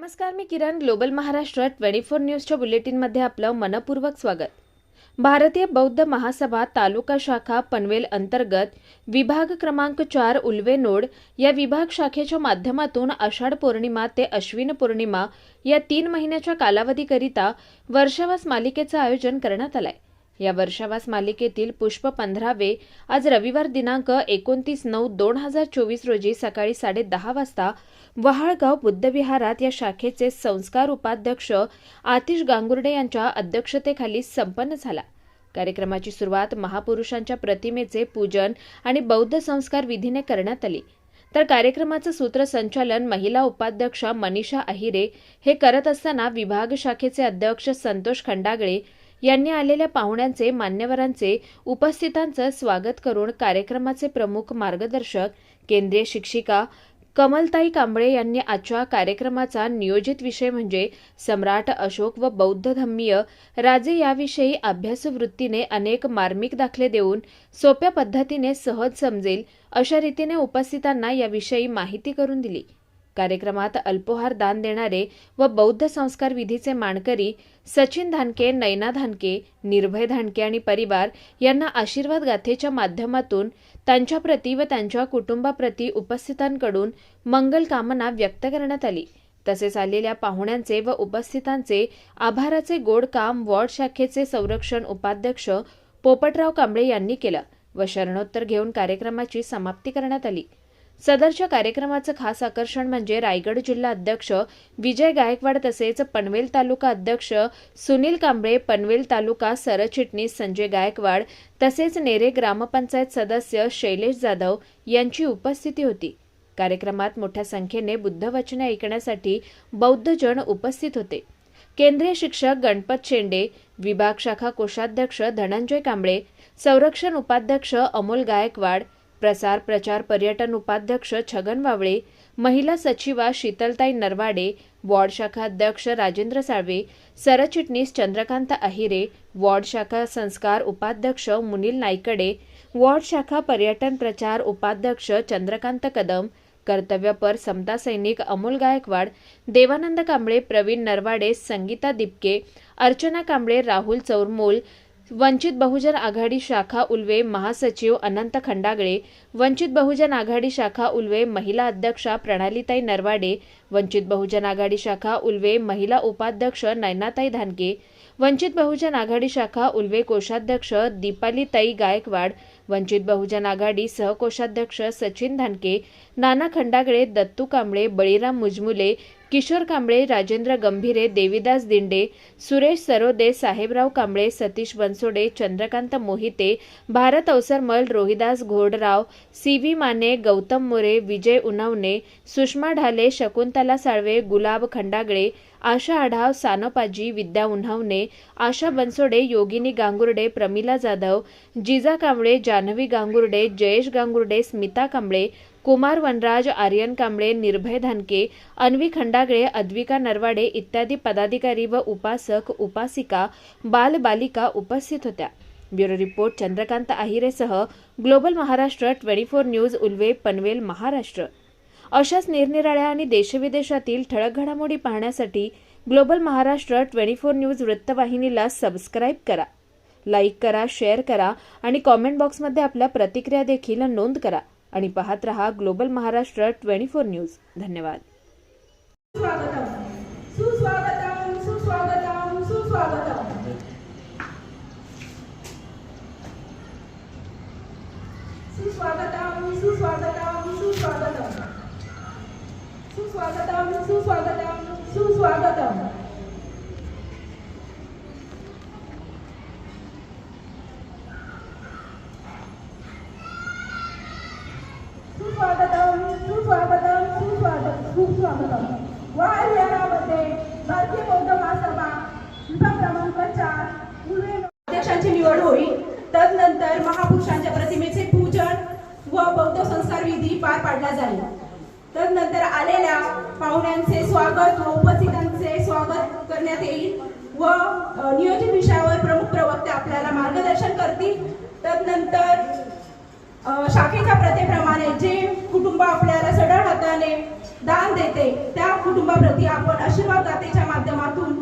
नमस्कार मी Kiran global Maharashtra twenty four न्यूजच्या बुलेटिनमध्ये आपलं मनपूर्वक स्वागत. भारतीय बौद्ध महासभा तालुका शाखा पनवेल अंतर्गत विभाग क्रमांक चार उल्वे नोड या विभाग शाखेच्या माध्यमातून आषाढ पौर्णिमा ते अश्विन पौर्णिमा या तीन महिन्याच्या कालावधीकरिता वर्षावास मालिकेचं आयोजन करण्यात आलं आहे या वर्षावास मालिकेतील पुष्प पंधरावे आज रविवार दिनांक एकोणतीस नऊ दोन हजार चोवीस रोजी सकाळी साडेदहा वाजता वहाळगाव बुद्धविहारात या शाखेचे संस्कार उपाध्यक्ष आतिश गांगुर्डे यांच्या अध्यक्षतेखाली संपन्न झाला. कार्यक्रमाची सुरुवात महापुरुषांच्या प्रतिमेचे पूजन आणि बौद्ध संस्कार विधीने करण्यात आली. तर कार्यक्रमाचं सूत्रसंचालन महिला उपाध्यक्ष मनीषा अहिरे हे करत असताना विभाग शाखेचे अध्यक्ष संतोष खंडागळे यांनी आलेल्या पाहुण्यांचे मान्यवरांचे उपस्थितांचं स्वागत करून कार्यक्रमाचे प्रमुख मार्गदर्शक केंद्रीय शिक्षिका कमलताई कांबळे यांनी आजच्या कार्यक्रमाचा नियोजित विषय म्हणजे सम्राट अशोक व बौद्ध धम्मीय राजे याविषयी अभ्यासू वृत्तीने अनेक मार्मिक दाखले देऊन सोप्या पद्धतीने सहज समजेल अशा रीतीने उपस्थितांना याविषयी माहिती करून दिली. कार्यक्रमात अल्पोहार दान देणारे व बौद्ध संस्कार विधीचे मानकरी सचिन धानके नैना धानके निर्भय धानके आणि परिवार यांना आशीर्वाद गाथेच्या माध्यमातून त्यांच्याप्रती व त्यांच्या कुटुंबाप्रती उपस्थितांकडून मंगल कामना व्यक्त करण्यात आली. तसेच आलेल्या पाहुण्यांचे व उपस्थितांचे आभाराचे गोड काम वॉर्ड शाखेचे संरक्षण उपाध्यक्ष पोपटराव कांबळे यांनी केलं व शरणोत्तर घेऊन कार्यक्रमाची समाप्ती करण्यात आली. सदरच्या कार्यक्रमाचं खास आकर्षण म्हणजे रायगड जिल्हा अध्यक्ष विजय गायकवाड तसेच पनवेल तालुका अध्यक्ष सुनील कांबळे पनवेल तालुका सरचिटणीस संजय गायकवाड तसेच नेरे ग्रामपंचायत सदस्य शैलेश जाधव यांची उपस्थिती होती. कार्यक्रमात मोठ्या संख्येने बुद्धवचने ऐकण्यासाठी बौद्धजन उपस्थित होते. केंद्रीय शिक्षक गणपत शेंडे विभाग शाखा कोषाध्यक्ष धनंजय कांबळे संरक्षण उपाध्यक्ष अमोल गायकवाड प्रसार प्रचार पर्यटन उपाध्यक्ष छगन वावळे महिला सचिवा शीतलताई नरवाडे वॉर्ड शाखा अध्यक्ष राजेंद्र साळवे सरचिटणीस चंद्रकांत अहिरे वॉर्ड शाखा संस्कार उपाध्यक्ष मुनील नायकडे वॉर्ड शाखा पर्यटन प्रचार उपाध्यक्ष चंद्रकांत कदम कर्तव्यपर समता सैनिक अमोल गायकवाड देवानंद कांबळे प्रवीण नरवाडे संगीता दिपके अर्चना कांबळे राहुल चौरमोल वंचित बहुजन आघाडी शाखा उल्वे महासचिव अनंत खंडागळे वंचित बहुजन आघाडी शाखा उल्वे महिला अध्यक्षा प्रणालीताई नरवाडे वंचित बहुजन आघाडी शाखा उल्वे महिला उपाध्यक्ष नैनाताई धानके वंचित बहुजन आघाडी शाखा उल्वे कोषाध्यक्ष दीपालीताई गायकवाड वंचित बहुजन आघाडी सहकोषाध्यक्ष सचिन धानके नाना खंडागळे दत्तू कांबळे बळीराम मुजमुले किशोर कांबळे राजेंद्र गंभीरे देविदास दिंडे सुरेश सरोदे साहेबराव कांबळे सतीश बनसोडे चंद्रकांत मोहिते भारत अवसरमल रोहिदास घोडराव सी व्ही माने गौतम मोरे विजय उनवणे सुषमा ढाले शकुंतला साळवे गुलाब खंडागळे आशा आढाव सानोपाजी विद्या उन्हावणे आशा बनसोडे योगिनी गांगुर्डे प्रमिला जाधव जिजा कांबळे जान्हवी गांगुर्डे जयेश गांगुर्डे स्मिता कांबळे कुमार वनराज आर्यन कांबळे निर्भय धानके अन्वी खंडागळे अद्विका नरवाडे इत्यादी पदाधिकारी व उपासक उपासिका बालबालिका उपस्थित होत्या. Bureau report Chandrakant आहिरेसह global Maharashtra twenty four news Ulwe Panvel Maharashtra. अशाच निरनिराळ्या आणि देशविदेशातील ठळक घडामोडी पाहण्यासाठी global Maharashtra twenty four news वृत्तवाहिनीला सबस्क्राईब करा. लाईक करा शेअर करा आणि कॉमेंट बॉक्समध्ये आपल्या प्रतिक्रिया देखील नोंद करा. आणि पाहत रहा global Maharashtra twenty four news. धन्यवाद. सुस्वागतम. सुस्वागतम सुस्वागतम स्वागत व उपस्थितांचे स्वागत करण्यात येईल व नियोजित विषयावर प्रमुख प्रवक्ते आपल्याला मार्गदर्शन करतील. तदनंतर शाखेच्या प्रथेप्रमाणे जे कुटुंब आपल्याला सडळ हाताने दान देते त्या कुटुंबाप्रती आपण आशीर्वाद दातेच्या माध्यमातून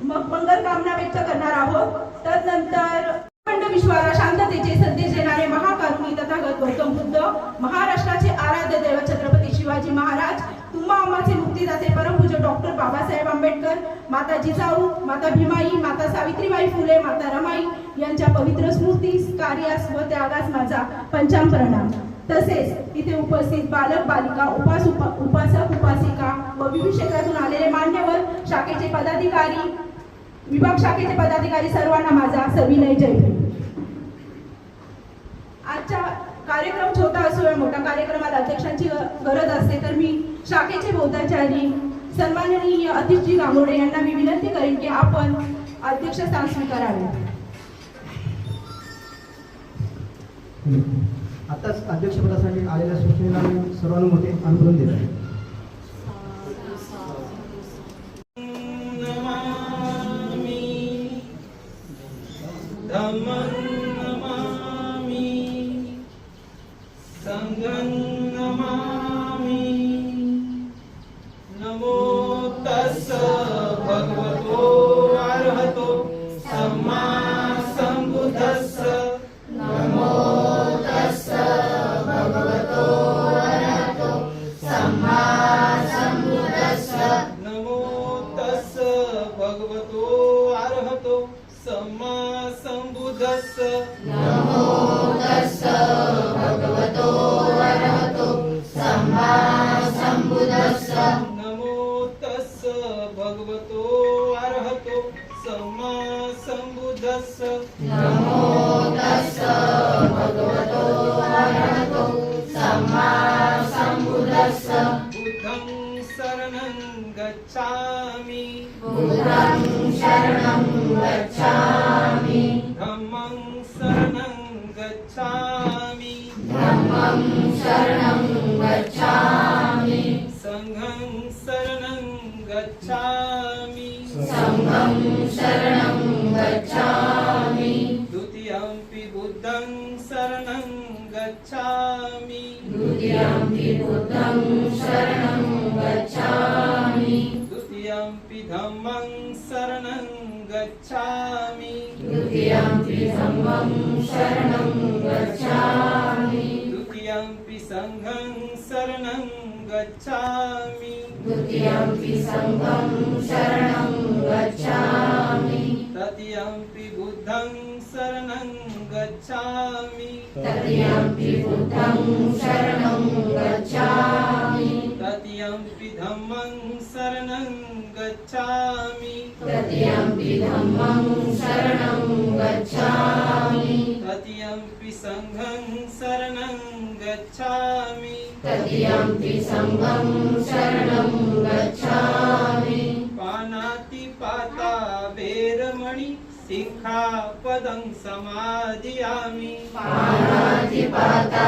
मग मंगल कामना व्यक्त करणार आहोत. तदनंतर अखंड विश्वाला शांततेचे संदेश देणारे महाकारुणी तथागत गौतम बुद्ध महाराष्ट्राचे आराध्य दैवत छत्रपती शिवाजी महाराज तुम्हा आम्हाचे मुक्तीदाते परमपूज्य डॉक्टर बाबासाहेब आंबेडकर माता जिजाऊ माता भीमाई माता सावित्रीबाई फुले माता रमाई यांच्या पवित्र स्मृतीस कार्यास व त्यागास माझा पंचाम प्रणाम. तसेच इथे उपस्थित बालक बालिका उपास उपा- उपासक उपासिका व विविध क्षेत्रातून आलेले मान्यवर शाखेचे पदाधिकारी विभाग शाखेचे पदाधिकारी सर्वांना माझा सविनय जय आजच्या कार्यक्रम छोटा असो या मोठ्या कार्यक्रमाला अध्यक्षांची गरज असते तर मी शाखेचे बौद्धाचारी सन्माननीय अतिशजी गांगोडे यांना मी विनंती करेन की आपण अध्यक्षस्थान स्वीकारावे. आताच अध्यक्षपदासाठी आलेल्या सूचनेला मी सर्वानुमते अनुमोदन देत आहे. सङ्घं शरणं गच्छामि। द्वितीयम्पि बुद्धं शरणं गच्छामि। बुद्धं शरणं गच्छामि। द्वितीयम्पि धम्मं शरणं गच्छामि। द्वितीयम्पि धम्मं शरणं गच्छामि। तृतीयम्पि धम्मं शरणं गच्छामि तृतीयम्पि सङ्घं शरणं गच्छामि। तृतीयम्पि सङ्घं शरणं गच्छामि। पानातिपाता वेरमणि सिक्खापदं समादियामि पानातिपाता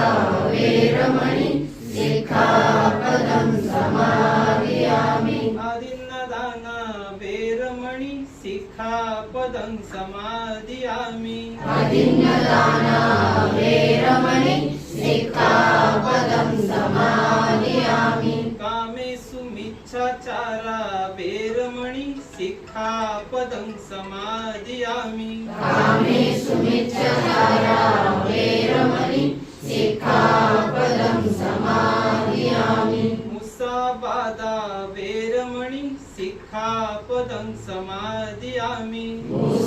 वेरमणि सिक्खापदं समादियामि सिक्खापदं समादियामि आदिन्नदाना वेरमणि सिक्खापदं समादियामि कामेषु मिच्छाचारा वेरमणि सिक्खापदं समादियामि कामेषु मिच्छाचारा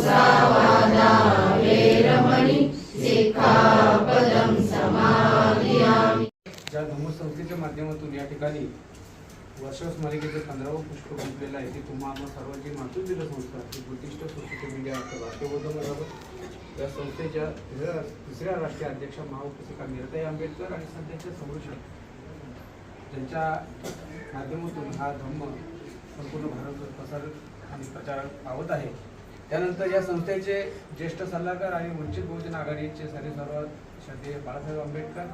मुसावादा वेरमणि सिक्खापदं ज्या धम्मसंस्थेच्या माध्यमातून या ठिकाणी वर्षास मालिकेचं पंधरावं पुष्प गुंतलेलं आहे ते तुम्हा आम्हा सर्वांची मातृदिल संस्था ही बुद्धिस्ट सोशल मीडिया असं बरोबर. या संस्थेच्या तिसऱ्या तिसऱ्या राष्ट्रीय अध्यक्ष महाउपसिका मीरताई आंबेडकर आणि सध्याच्या संरक्षक. त्यांच्या माध्यमातून हा धम्म संपूर्ण भारतभर प्रसार आणि प्रचार पावत आहे. त्यानंतर या संस्थेचे ज्येष्ठ सल्लागार आणि वंचित बहुजन आघाडीचे सर्व सर्व श्रद्धेय बाळासाहेब आंबेडकर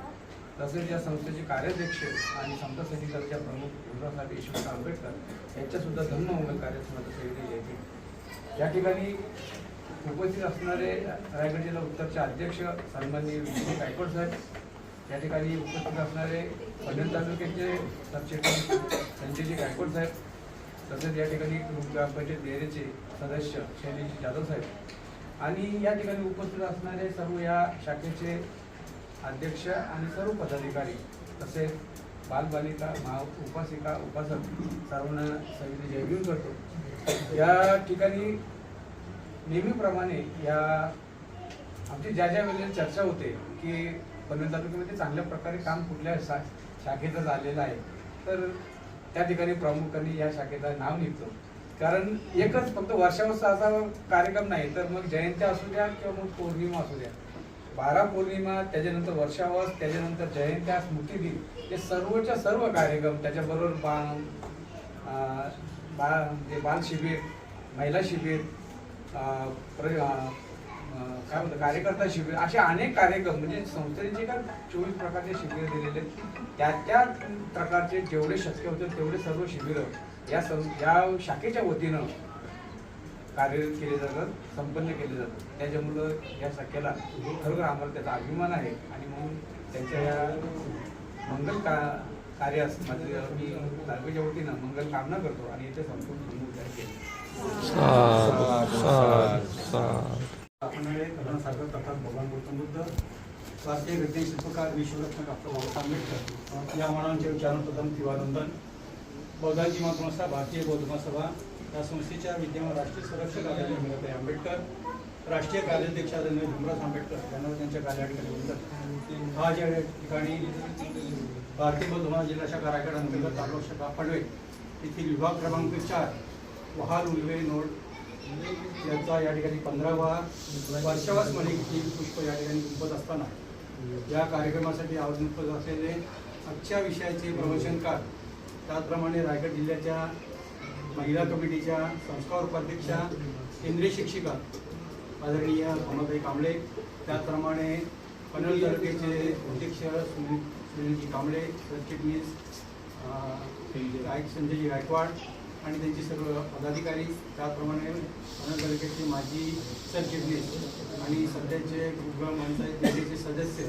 तसेच या संस्थेचे कार्याध्यक्ष आणि समता सैनिकांच्या प्रमुख भीमरावसाहेब यशवंत आंबेडकर यांच्यासुद्धा धर्ममंगल धम्म कार्य समाजाचे या ठिकाणी उपस्थित असणारे रायगड जिल्हा उत्तरचे अध्यक्ष सन्माननीय विजय गायकवाड साहेब या ठिकाणी उपस्थित असणारे पनवेल तालुक्याचे सरचिटणीस संजयजी गायकवाड साहेब तसेच या ठिकाणी ग्रामपंचायत नेरेचे सदस्य शैलेश जाधव साहेब. आणि या ठिकाणी उपस्थित असणारे सर्व या शाखेचे अध्यक्ष आणि सर्व पदाधिकारी तसेच बालबालिका महा उपासिका उपासक सर्वांना सविधी जयभीम करतो. या ठिकाणी नेहमीप्रमाणे या आमची ज्या ज्या वेळेला चर्चा होते की पनवेल तालुक्यामध्ये चांगल्या प्रकारे काम कुठल्या शा शाखेचं झालेलं आहे तर त्या ठिकाणी प्रामुख्याने या शाखेचं नाव निघतो. कारण एकच फक्त वर्षावस्था कार्यक्रम नाही तर मग जयंत्या असू द्या किंवा मग पौर्णिमा असू द्या. बारा पौर्णिमा त्याच्यानंतर वर्षावस त्याच्यानंतर जयंत्या स्मृती दिन हे सर्वच्या सर्व कार्यक्रम त्याच्याबरोबर बा बा म्हणजे बाल शिबिर महिला शिबिर प्र काय म्हणतात कार्यकर्ता शिबिर असे अनेक कार्यक्रम म्हणजे संस्थेने जे काय चोवीस प्रकारचे शिबिर दिलेले आहेत, त्या त्या प्रकारचे जेवढे शक्य होते तेवढे सर्व शिबिरं या सं या शाखेच्या वतीनं कार्यरत केले जातात संपन्न केले जातात त्याच्यामुळं या शाखेला खरोखर आम्हाला त्याचा अभिमान आहे. आणि म्हणून त्यांच्या या मंगल का कार्यास माझे म्हणजे मी तालुक्याच्या वतीनं मंगल कामना करतो आणि याचे संपूर्ण समुदाय केले. आपणारे कलासागर तथा भगवान गौतम बुद्ध भारतीय विज्ञान शिल्पकार विश्वरत्न डॉक्टर बाबासाहेब आंबेडकर या मानवांचे उच्चारण प्रथम तिवानंदन बौद्धांची मातृभाषा भारतीय बौद्ध महासभा या संस्थेच्या विद्यमान राष्ट्रीय संरक्षक आदरणीय मीराताई आंबेडकर. राष्ट्रीय कार्याध्यक्ष आदरणीय भीमराज आंबेडकर यांना त्यांच्या कार्याठिकाणी वंदन आज या ठिकाणी भारतीय बौद्ध महा जिल्हा शाखा रायगड अंतर्गत तालुका शाखा पडवे येथील विभाग क्रमांक चार वहाल उलवे नोड यांचा या ठिकाणी पंधरावा वर्षावास मालिकेतील पुष्प या ठिकाणी गुंफत असताना या कार्यक्रमासाठी आयोजन असलेले आजच्या विषयाचे प्रवचनकार त्याचप्रमाणे रायगड जिल्ह्याच्या महिला कमिटीच्या संस्कार उपाध्यक्षा केंद्रीय शिक्षिका आदरणीय अमरताई कांबळे त्याचप्रमाणे पनवेल तालुक्याचे अध्यक्ष सुनील सुनीलजी कांबळे सरचिटणीस गायक संजयजी गायकवाड आणि त्यांचे सर्व पदाधिकारी त्याचप्रमाणे पनवेल तालुक्याचे माजी सरचिटणीस आणि सध्याचे ग्राम पंचायत समितीचे सदस्य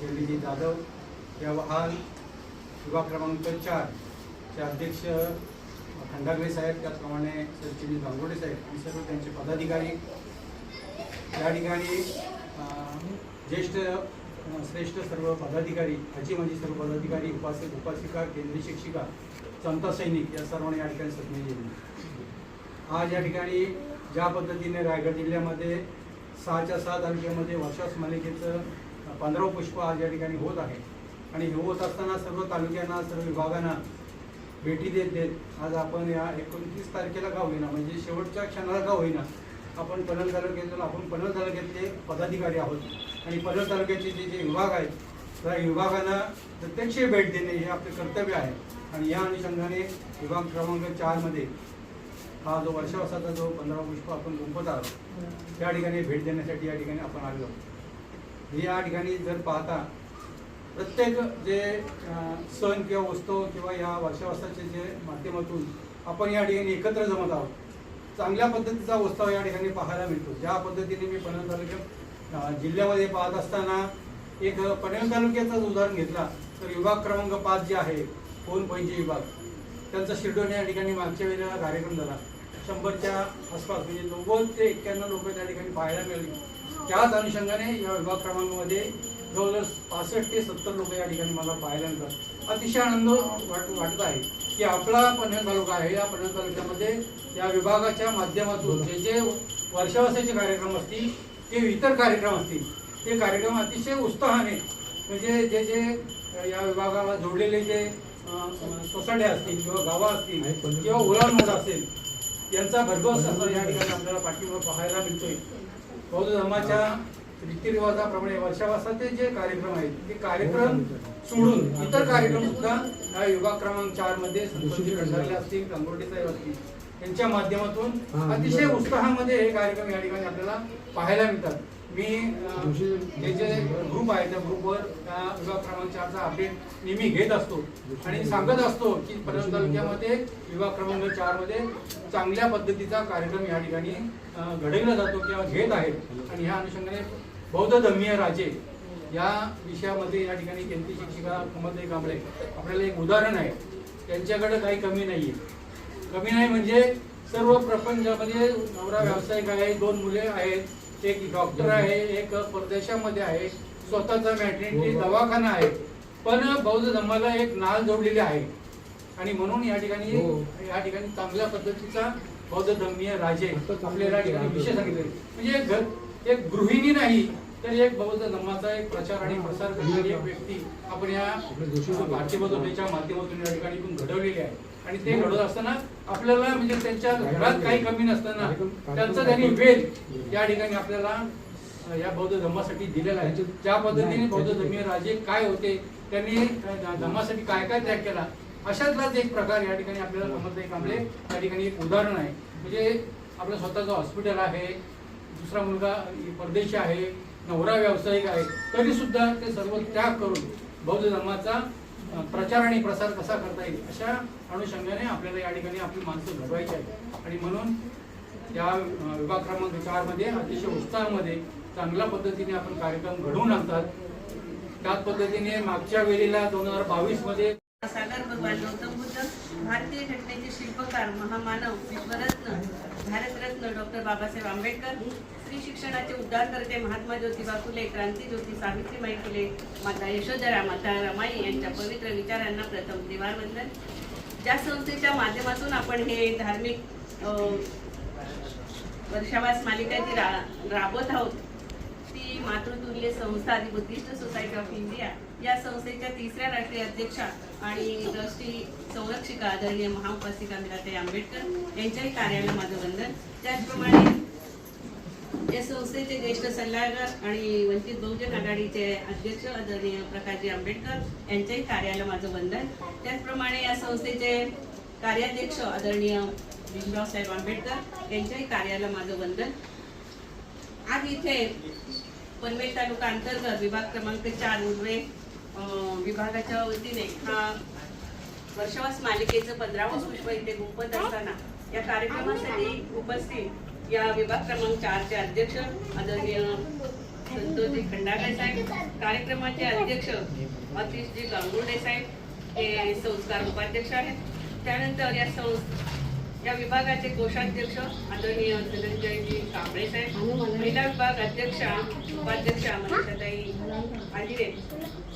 शैलीजी जाधव या वाहन विभाग क्रमांक चार चे अध्यक्ष खंडागरे साहेब त्याचप्रमाणे सरचिटणीस गांगोडे साहेब आणि सर्व त्यांचे पदाधिकारी. या ठिकाणी ज्येष्ठ श्रेष्ठ सर्व पदाधिकारी ह्याची म्हणजे सर्व पदाधिकारी उपासक उपासिका केंद्रीय शिक्षिका जनता सैनिक या सर्वांनी या ठिकाणी सक्रिय दिली आज या ठिकाणी ज्या पद्धतीने रायगड जिल्ह्यामध्ये सहाच्या सहा तालुक्यामध्ये वर्षास मालिकेचं पंधरा पुष्प आज या ठिकाणी होत आहे. आणि हे होत असताना सर्व तालुक्यांना सर्व विभागांना भेटी देत देत आज आपण या एकोणतीस तारखेला का होईना म्हणजे शेवटच्या क्षणाला का होईना आपण पनवेल तालुक्यातून आपण पनवेल तालुक्यातले पदाधिकारी आहोत. आणि पनवेल तालुक्याचे जे जे विभाग आहेत त्या विभागांना प्रत्यक्ष भेट देणे हे आपले कर्तव्य आहे. आणि या अनुषंगाने विभाग क्रमांक चारमध्ये हा जो वर्षावासाचा जो पंधरा पुष्प आपण गुंपत आहोत त्या ठिकाणी भेट देण्यासाठी या ठिकाणी आपण आलो या ठिकाणी जर पाहता प्रत्येक जे सण किंवा उत्सव किंवा या वर्षावासाचे जे माध्यमातून आपण या ठिकाणी एकत्र जमत आहोत. चांगल्या पद्धतीचा उत्सव या ठिकाणी पाहायला मिळतो. ज्या पद्धतीने मी पनवेल तालुक्यात जिल्ह्यामध्ये पाहत असताना एक पनवेल तालुक्याचाच उदाहरण घेतला तर विभाग क्रमांक पाच जे आहे फोन पैंचे विभाग? त्यांचा शेड्यूल या ठिकाणी मागच्या वेळेला कार्यक्रम झाला. शंभरच्या आसपास म्हणजे नव्वद ते एक्क्याण्णव लोक त्या ठिकाणी पाहायला मिळाली. त्याच अनुषंगाने या विभाग क्रमांकामध्ये जवळजवळ पासष्ट ते सत्तर लोक या ठिकाणी मला पाहिल्यानंतर अतिशय आनंद वाट वाटत आहे की आपला पनवेल तालुका आहे. या पनवेल तालुक्यामध्ये या विभागाच्या माध्यमातून जे जे वर्षावासाचे कार्यक्रम असतील ते इतर कार्यक्रम असतील ते कार्यक्रम अतिशय उत्साहाने म्हणजे जे जे या विभागाला जोडलेले जे सोसायट्या असतील किंवा गावं असतील किंवा उलाढाल असेल यांचा भरघोस असा या ठिकाणी आपल्याला पाठिंबा पाहायला मिळतोय. बौद्ध धर्माच्या रीतिरिवाजाप्रमाणे वर्षावासाचे जे कार्यक्रम आहेत ते कार्यक्रम सोडून इतर कार्यक्रम सुद्धा या विभाग क्रमांक चारमध्ये संतोषी असतील गंगोटे साहेब असतील यांच्या माध्यमातून अतिशय उत्साहामध्ये हे कार्यक्रम या ठिकाणी आपल्याला पाहायला मिळतात. मी अं, जे जे ग्रुप आहे त्या ग्रुपवर त्या विभाग क्रमांक चारचा अपडेट नेहमी घेत असतो. आणि सांगत असतो की परत तालुक्यामध्ये विभाग क्रमांक चारमध्ये चांगल्या पद्धतीचा कार्यक्रम या ठिकाणी घडविला जातो किंवा घेत आहेत. आणि ह्या अनुषंगाने बौद्ध धर्मीय राजे या विषयामध्ये या ठिकाणी केंद्रीय शिक्षिका कमलताई कांबळे आपल्याला एक उदाहरण आहे. त्यांच्याकडे काही कमी नाहीये. कमी नाही म्हणजे सर्व प्रपंचामध्ये नवरा व्यावसायिक आहे दोन मुले आहेत एक डॉक्टर आहे एक परदेशामध्ये आहे स्वतःचा मॅटर्निटी दवाखाना आहे. पण बौद्ध धर्माला एक नाल जोडलेली आहे. आणि म्हणून या ठिकाणी या ठिकाणी चांगल्या पद्धतीचा बौद्ध धर्मीय राजे आपल्याला ठिकाणी विषय सांगितले. म्हणजे एक गृहिणी नाही तर एक बौद्ध धर्माचा एक प्रचार आणि प्रसार करणारी एक व्यक्ती आपण या अं, भारतीय बौद्ध माध्यमातून या ठिकाणी घडवलेली आहे. आणि ते घडवत असताना आपल्याला म्हणजे त्यांच्या घरात काही कमी नसताना त्यांचा त्यांनी वेळ या ठिकाणी आपल्याला या बौद्ध धर्मासाठी दिलेला आहे. ज्या पद्धतीने बौद्ध धर्मीय राजे काय होते त्यांनी धर्मासाठी काय काय त्याग केला अशातलाच एक प्रकार या ठिकाणी आपल्याला कमलताई कांबळे या ठिकाणी एक उदाहरण आहे. म्हणजे आपलं स्वतःचं हॉस्पिटल आहे दुसरा मुलगा परदेशी आहे नवरा व्यावसायिक आहे तरी सुद्धा ते सर्व त्याग करून बौद्ध धर्माचा प्रचार आणि प्रसार कसा करता येईल अशा अनुषंगाने आपल्याला या ठिकाणी आपली माणसं घडवायची आहे आणि म्हणून या विभाग क्रमांक चारमध्ये अतिशय उत्साहामध्ये चांगल्या पद्धतीने आपण कार्यक्रम घडवून आणतात. त्याच पद्धतीने मागच्या वेळेला दोन हजार बावीसमध्ये सागर भगवान गौतम बुद्ध भारतीय घटनेचे शिल्पकार महामानव विश्वरत्न भारतरत्न डॉक्टर बाबासाहेब आंबेडकर स्त्री शिक्षणाचे उद्धारकर्ते महात्मा ज्योतिबा फुले क्रांती ज्योती सावित्रीबाई फुले माता यशोधरा माता रमाई यांच्या पवित्र विचारांना प्रथम त्रिवार ज्या संस्थेच्या माध्यमातून आपण हे धार्मिक वर्षावास मालिका जी रा राबवत आहोत ती मातृतुल्य संस्था आणि बुद्धिस्ट सोसायटी ऑफ इंडिया या संस्थेच्या तिसऱ्या राष्ट्रीय अध्यक्षा आणि ट्रस्टी संरक्षिका आदरणीय महाउपासिका मीराताई आंबेडकर यांच्याही कार्याला माझं वंदन. त्याचप्रमाणे या संस्थेचे ज्येष्ठ सल्लागार आणि वंचित बहुजन आघाडीचे अध्यक्ष आदरणीय प्रकाशजी आंबेडकर यांच्याही कार्याला माझं वंदन. त्याचप्रमाणे या संस्थेचे कार्याध्यक्ष आदरणीय भीमराव साहेब आंबेडकर यांच्याही कार्याला माझं वंदन. आज इथे पनवेल तालुका अंतर्गत विभाग क्रमांक चार उर्वे विभागाच्या वतीने हा वर्षवास मालिकेचं पंधरावं पुष्प इथे गुंपत असताना या कार्यक्रमासाठी उपस्थित या विभाग क्रमांक चारचे अध्यक्ष आदरणीय संतोषजी खंडागळे साहेब कार्यक्रमाचे अध्यक्ष अतिशजी गांगुर्डे साहेब हे संस्कार उपाध्यक्ष आहेत. त्यानंतर या संस्था या विभागाचे कोषाध्यक्ष आदरणीय धनंजयजी कांबळे साहेब महिला विभाग अध्यक्षा उपाध्यक्षा मनीषाताई आदिरे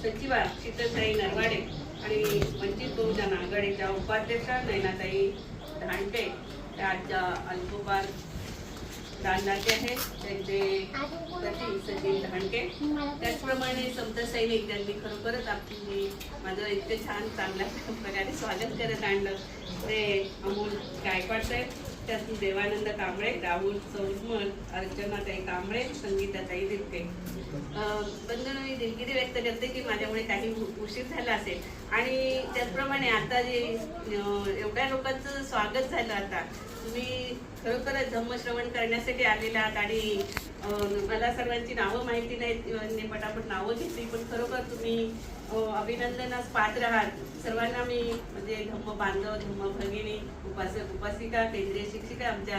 सचिवा शीतलताई नरवाडे आणि वंचित बहुजन आघाडीच्या उपाध्यक्षा नयनाताई धांटे त्या आजच्या अल्पोपार दांडाचे आहेत त्यांचे सचिन धांडके त्याचप्रमाणे समता सैनिक ज्यांनी खरोखरच आपली माझं इतकं छान चांगल्या प्रकारे स्वागत करत आणलं. ते अमोल गायकवाड साहेब त्यातून देवानंद कांबळे राहुल चौरमल अर्चनाताई कांबळे संगीताताई दिलके बंधन मी दिलगिरी व्यक्त करते की माझ्यामुळे काही उशीर झाला असेल. आणि त्याचप्रमाणे आता जे एवढ्या लोकांचं स्वागत झालं आता. तुम्ही खरोखरच धम्मश्रवण करण्यासाठी आलेला आहात आणि मला सर्वांची नावं माहिती नाहीत आणि पटापट नावं घेतली पण खरोखर तुम्ही अभिनंदनास पात्र आहात. सर्वांना मी म्हणजे धम्म बांधव धम्म भगिनी उपासक उपासिका केंद्रीय शिक्षिका आमच्या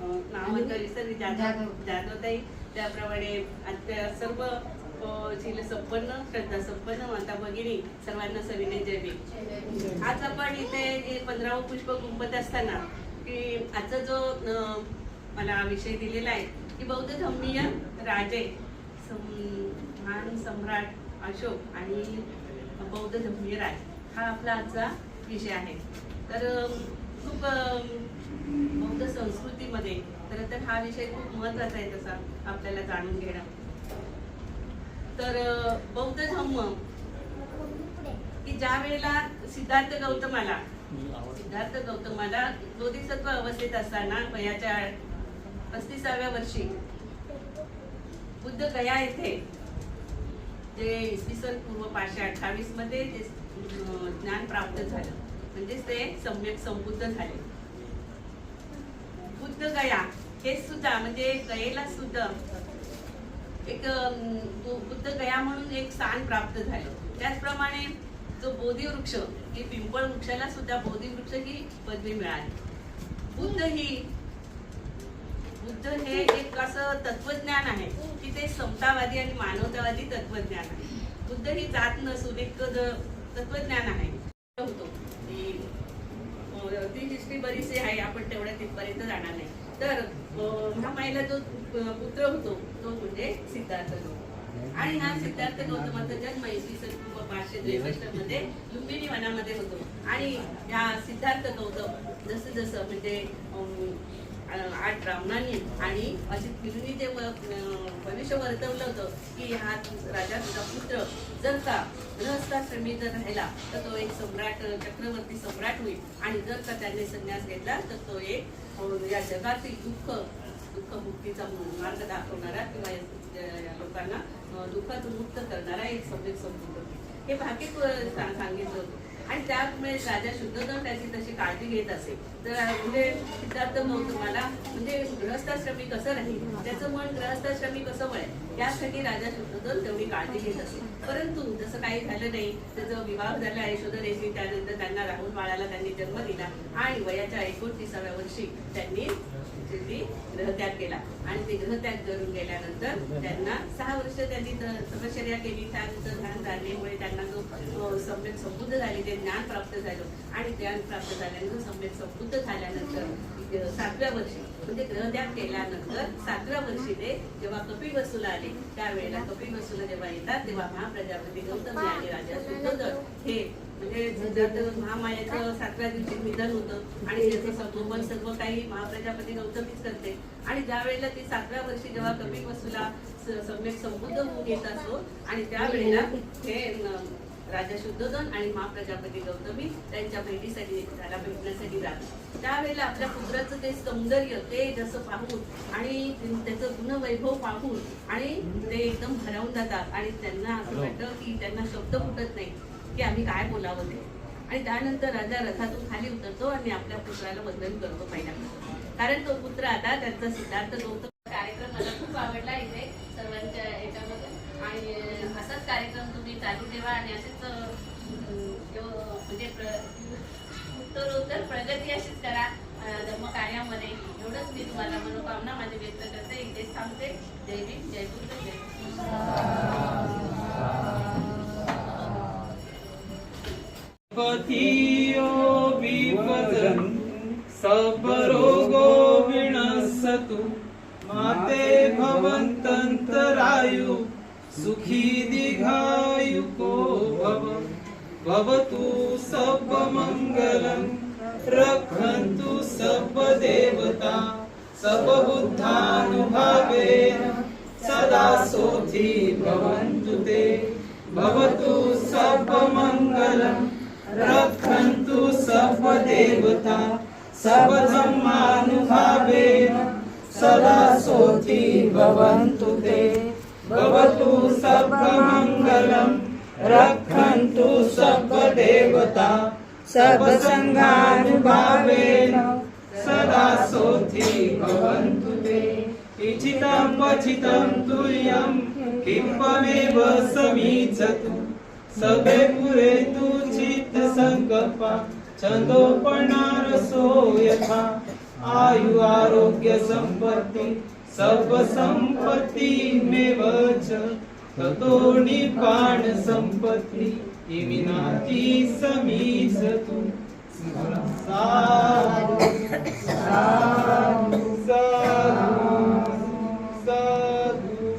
अं, नाव तर विसरली जाधव. जाधवताई. त्याप्रमाणे आजच्या सर्व झील संपन्न श्रद्धा संपन्न माता भगिनी सर्वांना सविनय जय आज आपण इथे हे पंधरावं पुष्प गुंपत असताना की आजचा जो मला विषय दिलेला आहे की बौद्ध धम्मीय राजे महान सम्राट अशोक आणि बौद्ध धम्मीय राज हा आपला आजचा विषय आहे. तर खूप बौद्ध संस्कृतीमध्ये खरं तर हा विषय खूप महत्त्वाचा आहे तसा आपल्याला जाणून घेणं. तर बौद्ध धम्म. की ज्या वेळेला सिद्धार्थ गौतमाला सिद्धार्थ गौतमाला बोधिसत्व अवस्थेत असताना वयाच्या पस्तीसाव्या वर्षी बुद्ध गया येथे जे इसवी सन पूर्व पाचशे अठ्ठावीसमध्ये जे ज्ञान प्राप्त झालं. म्हणजेच ते सम्यक संबुद्ध झाले. बुद्ध गया हे सुद्धा म्हणजे गयेला सुद्धा एक बुद्ध गया म्हणून एक स्थान प्राप्त झालं. त्याचप्रमाणे जो बोधी वृक्ष ही पिंपळ वृक्षाला सुद्धा बोधी वृक्ष ही पदवी मिळाली. बुद्ध ही बुद्ध हे एक असं तत्वज्ञान आहे की ते समतावादी आणि मानवतावादी तत्वज्ञान आहे. बुद्ध ही जात नसून एक तत्वज्ञान आहे. होतो. ती हिस्ट्री बरीचशी आहे आपण तेवढ्या तिथपर्यंत जाणार नाही. तर महामाईला जो पुत्र होतो तो म्हणजे सिद्धार्थ गौतम आणि हा सिद्धार्थ गौतमाचा जन्म इसवी सन पूर्व पाचशे त्रेसष्टमध्ये लुंबिनी वनामध्ये होतो. आणि ह्या सिद्धार्थ गौतम जसं जसं म्हणजे आठ रावणांनी आणि अशी तिरुनी ते भविष्य वर्तवलं होतं की हा राजा तुझा पुत्र जर का गृहस्थाश्रमी जर राहिला तर तो एक सम्राट चक्रवर्ती सम्राट होईल. आणि जर का त्याने संन्यास घेतला तर तो एक या जगातील दुःख दुःख मुक्तीचा मार्ग दाखवणारा किंवा लोकांना दुःखातून मुक्त करणारा एक सब्जेक्ट समजून हे भाकीत सांगितलं होतं. आणि त्यामुळे म्हणजे राजा शुद्धोधन त्याची तशी काळजी घेत असे तर म्हणजे सिद्धार्थ गौतमाला म्हणजे गृहस्थाश्रमी कसं राहील त्याचं मन गृहस्थाश्रमी कसं वळेल यासाठी राजा शुद्धोधन तेवढी काळजी घेत असे परंतु जसं काही झालं नाही त्याचा विवाह झाला यशोधरेशी त्यानंतर त्यांना राहुल बाळाला त्यांनी जन्म दिला आणि वयाच्या एकोणतीसाव्या वर्षी त्यांनी ग्रहत्याग केला. आणि ते ग्रहत्याग करून गेल्यानंतर त्यांना सहा वर्ष त्यांनी तपश्चर्या केली. त्यानंतर ध्यान धारणेमुळे त्यांना जो अ, सम्यक झाले ते ज्ञान प्राप्त झालं आणि ज्ञान प्राप्त झाल्यानंतर सम्यक समृद्ध झाल्यानंतर सातव्या वर्षी म्हणजे ग्रहत्याग केल्यानंतर सातव्या वर्षी ते जेव्हा कपिल वसूला आले त्यावेळेला कपिल वसूला जेव्हा येतात तेव्हा महाप्रजापती गौतम आणि राजा शुद्धोदर हे म्हणजे महामायाचं सातव्या दिवशी निधन होतं आणि त्याचं संगोपन सर्व काही महाप्रजापती गौतमीच करते. आणि ज्या वेळेला ती सातव्या वर्षी जेव्हा कपिल वसूला सम्यक समृद्ध होऊन येत असतो आणि त्यावेळेला हे राजा शुद्धोधन आणि महाप्रजापती गौतमी त्यांच्या भेटीसाठी त्याला भेटण्यासाठी जातात. त्यावेळेला आपल्या पुत्राचं ते सौंदर्य ते जसं पाहून आणि त्याचं गुणवैभव पाहून आणि ते एकदम भरावून जातात. आणि त्यांना असं वाटतं की त्यांना शब्द फुटत नाही की आम्ही काय बोलावं ते. आणि त्यानंतर राजा रथातून खाली उतरतो आणि आपल्या पुत्राला वंदन करतो पहिल्यांदा. कारण तो पुत्र आता त्यांचा सिद्धार्थ गौतम कार्यक्रम मला खूप आवडला इथे सर्वांच्या याच्यामध्ये. आणि असाच कार्यक्रम तुम्ही चालू ठेवा आणि असेच अं, जो- म्हणजे उत्तरोत्तर प्रगती अशीच करा. अं, धर्मकार्यामध्ये एवढंच मी तुम्हाला मनोकामना माझी व्यक्त करते. इथेच थांबते. जय भीम जय बुद्ध जय पथियो विभजन सब रोगो विनसतु माते भवन्तन्तरायु सुखी दीर्घायुको भव। भवतु सर्वमङ्गलम् रक्षन्तु सर्वदेवता सर्वबुद्धानुभावेन सदा सोऽधि भवन्तु ते। भवतु सर्वमङ्गलम् रक्षन्तु सर्वदेवता सर्वधर्मानुभावेन सदा सोऽधि भवन्तु ते। भवतु सर्वमङ्गलम् रक्षन्तु सर्वदेवता सर्वसङ्घानुभावेन सदा सोऽधि भवन्तु ते इचितं पचितं तुल्यं किम्बमेव समीचतु सभे पुरे तु चित्त संकल्पा छन्दोपणारसो यथा आयु आरोग्य संपत्ति सर्व संपत्तिमेव च ततोणी पाण संपत्ती इमिनाती समीचतु तू. साधु साधु साधु.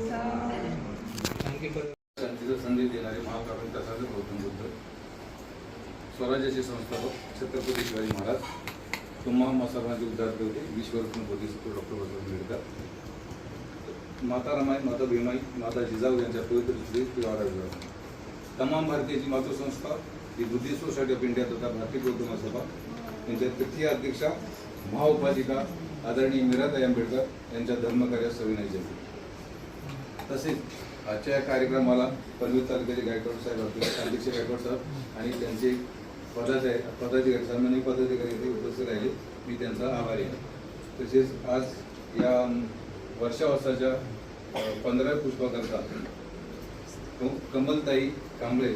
शांतीचा संदेश देणारे महाकारुण तसाच गौतम बुद्ध स्वराज्याचे संस्थापक छत्रपती शिवाजी महाराज तुम्हा सर्वांचे उद्धार होते विश्वरत्न बोधिसत्व डॉक्टर बाबासाहेब आंबेडकर माता रमाई माता भीमाई माता जिजाऊ यांच्या पवित्र श्री विवाह तमाम भारतीयाची मातृसंस्था ही बुद्धिस्ट सोसायटी ऑफ इंडिया तथा भारतीय बौद्ध महासभा यांच्या तृतीय अध्यक्षा महाउपाधिका आदरणीय मीराताई आंबेडकर यांच्या धर्मकार्यात सविनय जयंती तसेच आजच्या या कार्यक्रमाला पनवेल तालुक्याचे गायकवाड साहेब अध्यक्ष गायकवाड साहेब आणि त्यांचे पदाधिकारी पदाधिकारी सन्मानित पदाधिकारी उपस्थित राहिले. मी त्यांचा आभारी आहे. तसेच आज या वर्षावासाच्या पंधराव्या पुष्पाकरता कमलताई कांबळे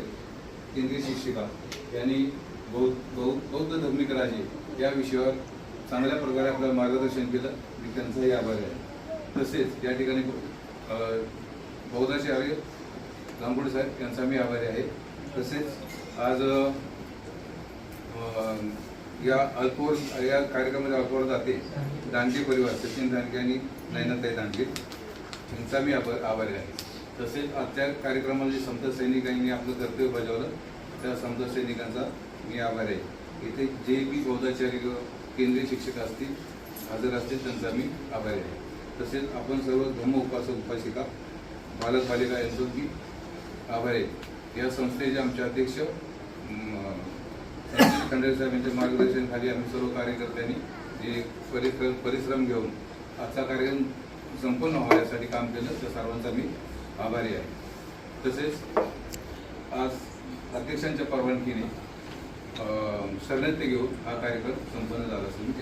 केंद्रीय शिक्षिका यांनी बौद्ध बौद्ध बौद्ध धर्मिक राजे या विषयावर चांगल्या प्रकारे आपलं मार्गदर्शन केलं मी त्यांचाही आभारी आहे. तसेच या ठिकाणी बौद्धाचार्य जांभूळ साहेब यांचा मी आभारी आहे. तसेच आज या अल्पवर या कार्यक्रमामध्ये अल्पवर जाते दांडगे परिवार सचिन दांडके यांनी नयनाताई दांडगे यांचा मी आभार आभारी आहे. तसेच आजच्या जे संत सैनिकांनी आपलं कर्तव्य बजावलं त्या संत सैनिकांचा मी आभारी आहे. इथे जे बी बौद्धाचार्य केंद्रीय शिक्षक असतील हजर असतील त्यांचा मी आभारी आहे. तसेच आपण सर्व धर्म उपासक उपासिका बालक बालिका यांचं मी आभारी आहे. या संस्थेचे आमचे अध्यक्ष खंडेर साहेब यांच्या मार्गदर्शनाखाली आम्ही सर्व कार्यकर्त्यांनी जे परिश्रम परिश्रम घेऊन आजचा कार्यक्रम संपन्न होण्यासाठी काम केलं त्या सर्वांचा मी आभारी आहे. तसेच आज अध्यक्षांच्या परवानगीने अं, घेऊन हा कार्यक्रम संपन्न झाला असं मी